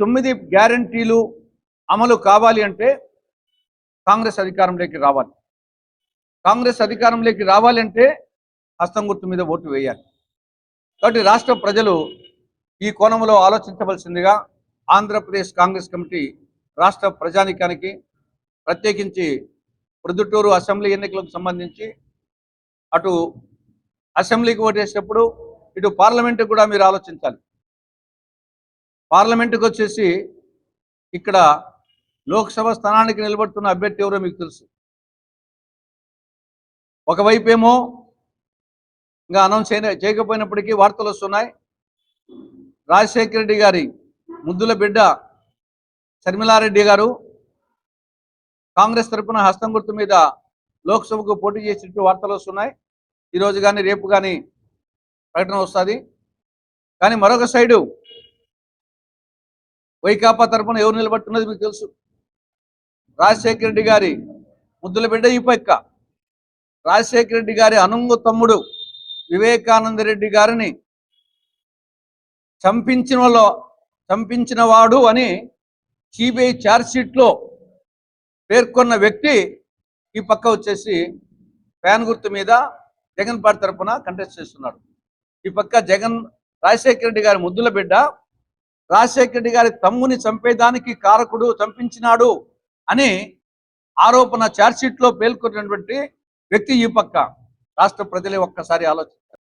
తొమ్మిది గ్యారంటీలు అమలు కావాలి అంటే కాంగ్రెస్ అధికారంలోకి రావాలి. కాంగ్రెస్ అధికారంలోకి రావాలంటే హస్తం గుర్తు మీద ఓటు వేయాలి. కాబట్టి రాష్ట్ర ప్రజలు ఈ కోణంలో ఆలోచించవలసిందిగా ఆంధ్రప్రదేశ్ కాంగ్రెస్ కమిటీ రాష్ట్ర ప్రజానికానికి ప్రత్యేకించి ప్రొద్దుటూరు అసెంబ్లీ ఎన్నికలకు సంబంధించి అటు అసెంబ్లీకి ఓటేసేటప్పుడు ఇటు పార్లమెంటుకు కూడా మీరు ఆలోచించాలి. పార్లమెంటుకు వచ్చేసి ఇక్కడ లోక్సభ స్థానానికి నిలబడుతున్న అభ్యర్థి ఎవరో మీకు తెలుసు. ఒకవైపు ఏమో ఇంకా అనౌన్స్ అయిన చేయకపోయినప్పటికీ వార్తలు వస్తున్నాయి. రాజశేఖర రెడ్డి గారి ముద్దుల బిడ్డ శర్మిలారెడ్డి గారు కాంగ్రెస్ తరపున హస్తం గుర్తు మీద లోక్సభకు పోటీ చేసినట్టు వార్తలు వస్తున్నాయి. ఈరోజు కానీ రేపు కానీ ప్రకటన వస్తుంది. కానీ మరొక సైడు వైకాపా తరపున ఎవరు నిలబడుతున్నది మీకు తెలుసు? రాజశేఖర రెడ్డి గారి ముద్దుల బిడ్డ ఈ పక్క. రాజశేఖర రెడ్డి గారి అనుంగు తమ్ముడు వివేకానంద రెడ్డి గారిని చంపించిన వాళ్ళ చంపించిన వాడు అని సిబిఐ ఛార్జ్షీట్లో పేర్కొన్న వ్యక్తి ఈ పక్క వచ్చేసి ఫ్యాన్ గుర్తు మీద జగన్ పార్టీ తరఫున కంటెస్ట్ చేస్తున్నాడు. ఈ పక్క జగన్ రాజశేఖర రెడ్డి గారి ముద్దుల బిడ్డ రాజశేఖర రెడ్డి గారి తమ్ముని చంపేదానికి కారకుడు చంపించినాడు అని ఆరోపణ ఛార్జ్షీట్లో పేర్కొన్నటువంటి వ్యక్తి ఈ పక్క రాష్ట్ర ప్రజలే ఒక్కసారి ఆలోచన